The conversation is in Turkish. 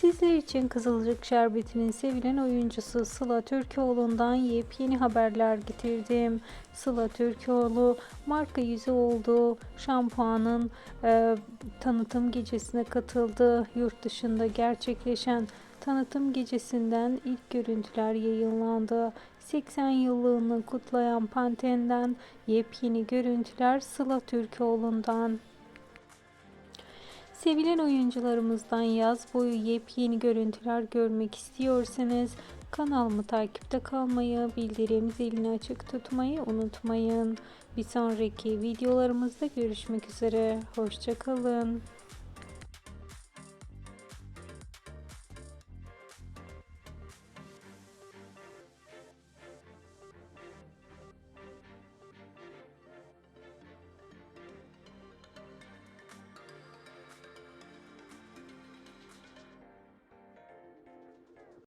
Sizler için Kızılcık Şerbeti'nin sevilen oyuncusu Sıla Türkoğlu'ndan yepyeni haberler getirdim. Sıla Türkoğlu marka yüzü oldu. Şampuanın e, tanıtım gecesine katıldı. Yurt dışında gerçekleşen Tanıtım gecesinden ilk görüntüler yayınlandı. 80 yıllığını kutlayan Panten'den yepyeni görüntüler Sıla Türkoğlu'ndan. Sevilen oyuncularımızdan yaz boyu yepyeni görüntüler görmek istiyorsanız kanalımı takipte kalmayı, bildirim zilini açık tutmayı unutmayın. Bir sonraki videolarımızda görüşmek üzere. Hoşçakalın.